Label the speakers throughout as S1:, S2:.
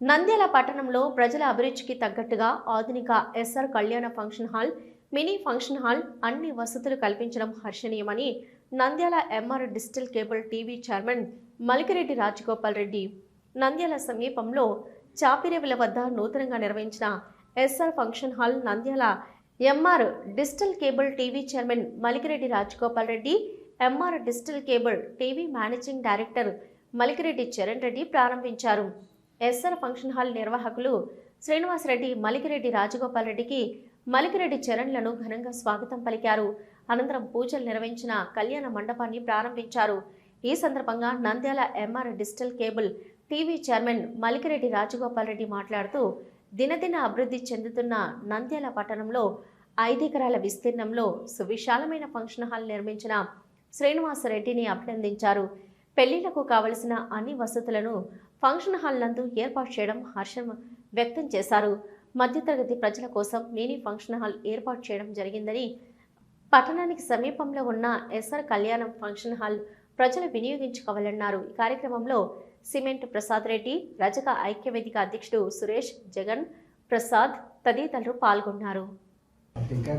S1: నంద్యాల పట్టణంలో ప్రజల అభిరుచికి తగ్గట్టుగా ఆధునిక ఎస్ఆర్ కళ్యాణ function hall mini function hall అన్ని వసతులు కల్పించడం హర్షణీయమని Nandyal MR digital cable TV chairman Malikireddy Rajagopal Reddy Nandyal సమీపంలో చాపిరేవుల వద్ద నూతనంగా నిర్వహించిన SR function hall Nandyal MR digital cable TV chairman Malikireddy Rajagopal Reddy MR digital cable TV managing director Malikireddy Charan Reddy ప్రారంభించారు. SR function hall నిర్వాహకులు శ్రీనివాసరెడ్డి మలికిరెడ్డి రాజగోపాల్ రెడ్డికి మలికిరెడ్డి చరణ్లను ఘనంగా స్వాగతం పలికారు. అనంతరం పూజలు నిర్వహించిన కళ్యాణ మండపాన్ని ప్రారంభించారు. ఈ సందర్భంగా Nandyal MR digital cable TV chairman Malikireddy Rajagopal Reddy మాట్లాడుతూ దినదిన అభివృద్ధి చెందుతున్న నంద్యాల పట్టణంలో ఐదెకరాల విస్తీర్ణంలో సువిశాలమైన ఫంక్షన్ హాల్ నిర్మించిన శ్రీనివాసరెడ్డిని అభినందించారు. పెళ్ళిళ్ళకు కావలసిన అన్ని వసతులను ఫంక్షన్ హాల్ నందు ఏర్పాటు చేయడం హర్షం వ్యక్తం చేశారు మధ్యతరగతి ప్రజల కోసం మినీ ఫంక్షన్ హాల్ ఏర్పాటు చేయడం జరిగిందని పట్టణానికి సమీపంలో ఉన్న ఎస్ఆర్ కళ్యాణం ఫంక్షన్ హాల్ ప్రజలు వినియోగించుకోవాలన్నారు ఈ కార్యక్రమంలో సిమెంట్ ప్రసాద్ రెడ్డి రజక ఐక్యవేదిక అధ్యక్షుడు సురేష్ జగన్ ప్రసాద్ తదితరులు పాల్గొన్నారు
S2: టెంకాయ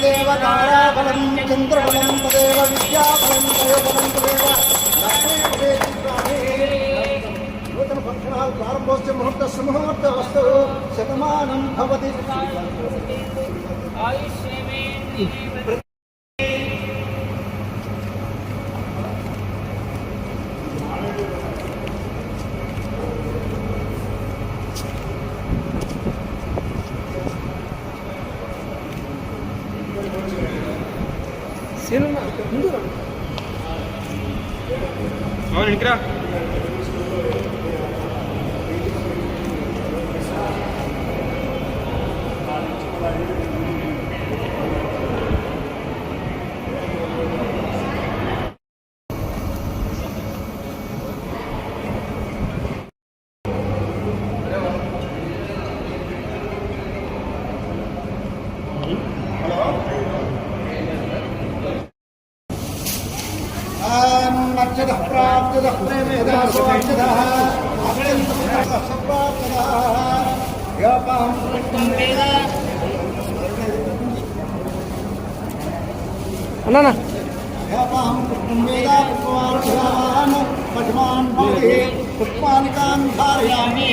S2: తదేవ తారాబలం చంద్రబలం తదేవ విద్యాబలం దయోబలం తదేవ నూతన ఫంక్షన్ హాల్ ప్రారంభోత్సవ ముహూర్త సుముహూర్త వస్తు Shatamanam Bhavati
S3: Sino na,
S2: hindi ప్రాప్తద ప్రేమేదాసో Akshada Akshada సంప్రాప్తద యోపాం వేద
S4: అన్నా
S2: యోపాం కృష్ణం వేద పుష్పవాన్ పద్మాన్ పుష్పానికాన్ ధారయామి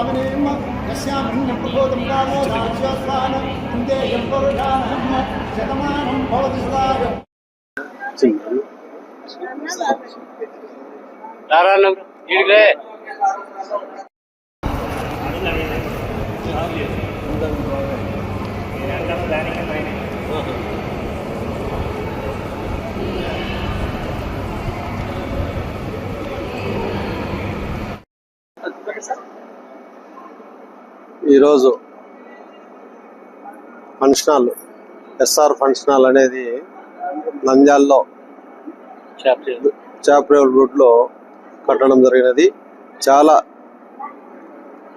S2: లక్ష్మీ కామినీం యస్యాం హిన్యం ప్రబోధం కామో రాజ్యోత్థాన ఇందేయం పురుషానం శతమానం భవతి
S5: ఈరోజు function hall SR function hall అనేది నంద్యాలలో చాప్రేవల్ రోడ్లో కట్టడం జరిగినది. చాలా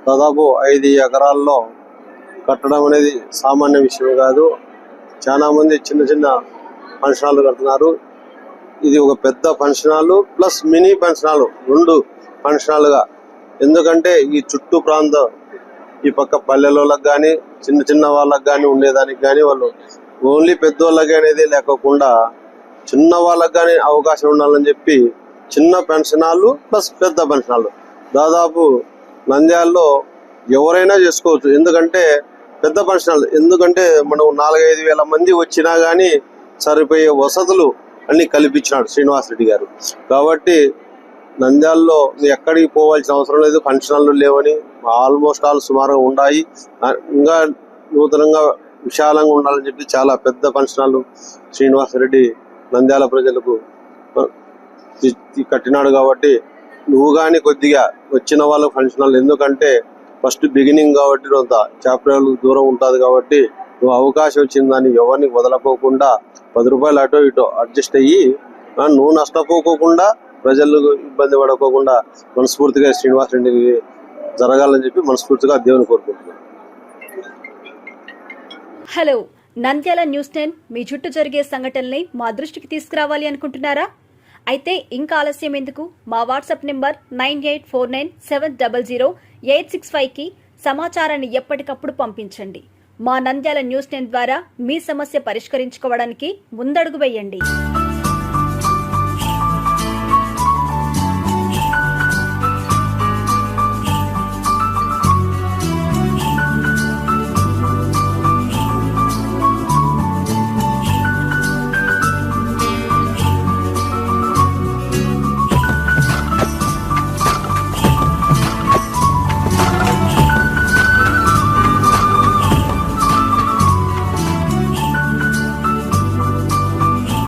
S5: దాదాపు ఐదు ఎకరాల్లో కట్టడం అనేది సామాన్య విషయం కాదు. చాలా మంది చిన్న చిన్న ఫంక్షన్ హాల్ కడుతున్నారు. ఇది ఒక పెద్ద function hall plus mini function hall రెండు ఫంక్షన్ హాల్గా ఎందుకంటే ఈ చుట్టూ ప్రాంతం ఈ పక్క పల్లెలకు కానీ చిన్న చిన్న వాళ్ళకి కానీ ఉండేదానికి కానీ వాళ్ళు ఓన్లీ పెద్దోళ్ళకి అనేది లేకోకుండా చిన్న వాళ్ళకి కానీ అవకాశం ఉండాలని చెప్పి చిన్న పెన్షన్ ప్లస్ పెద్ద పెన్షనాలు. దాదాపు నంద్యాలలో ఎవరైనా చేసుకోవచ్చు. ఎందుకంటే పెద్ద పెన్షనాలు హాల్ ఎందుకంటే మనం నాలుగైదు వేల మంది వచ్చినా కానీ సరిపోయే వసతులు అన్ని కల్పించినాడు శ్రీనివాస్ రెడ్డి గారు. కాబట్టి నంద్యాలలో ఎక్కడికి పోవాల్సిన అవసరం లేదు ఫంక్షన్ లేవని ఆల్మోస్ట్ ఆల్ సుమారుగా ఉన్నాయి. ఇంకా నూతనంగా విశాలంగా ఉండాలని చెప్పి చాలా పెద్ద ఫంక్షన్ హాల్ శ్రీనివాస్ రెడ్డి నంద్యాల ప్రజలకు కట్టినాడు కాబట్టి నువ్వు కానీ కొద్దిగా వచ్చిన వాళ్ళ ఫంక్షన్ హాల్ ఎందుకంటే ఫస్ట్ బిగినింగ్ కాబట్టి కొంత చాప్టర్ దూరం ఉంటుంది కాబట్టి నువ్వు అవకాశం వచ్చిందని ఎవరిని వదలకోకుండా పది రూపాయలు అటో ఇటో అడ్జస్ట్ అయ్యి నువ్వు నష్టపోకోకుండా ప్రజలు ఇబ్బంది పడకోకుండా మనస్ఫూర్తిగా శ్రీనివాస్ రెడ్డికి జరగాలని చెప్పి మనస్ఫూర్తిగా దేవుని కోరుకుంటున్నాను
S6: హలో నంద్యాల న్యూస్ టెన్ మీ చుట్టూ జరిగే సంఘటనల్ని మా దృష్టికి తీసుకురావాలి అనుకుంటున్నారా? అయితే ఇంకా ఆలస్యం ఎందుకు? మా WhatsApp number nine eight four nine seven double zero eight six ఫైవ్కి సమాచారాన్ని ఎప్పటికప్పుడు పంపించండి. మా నంద్యాల న్యూస్ టెన్ ద్వారా మీ సమస్య పరిష్కరించుకోవడానికి ముందడుగు వేయండి.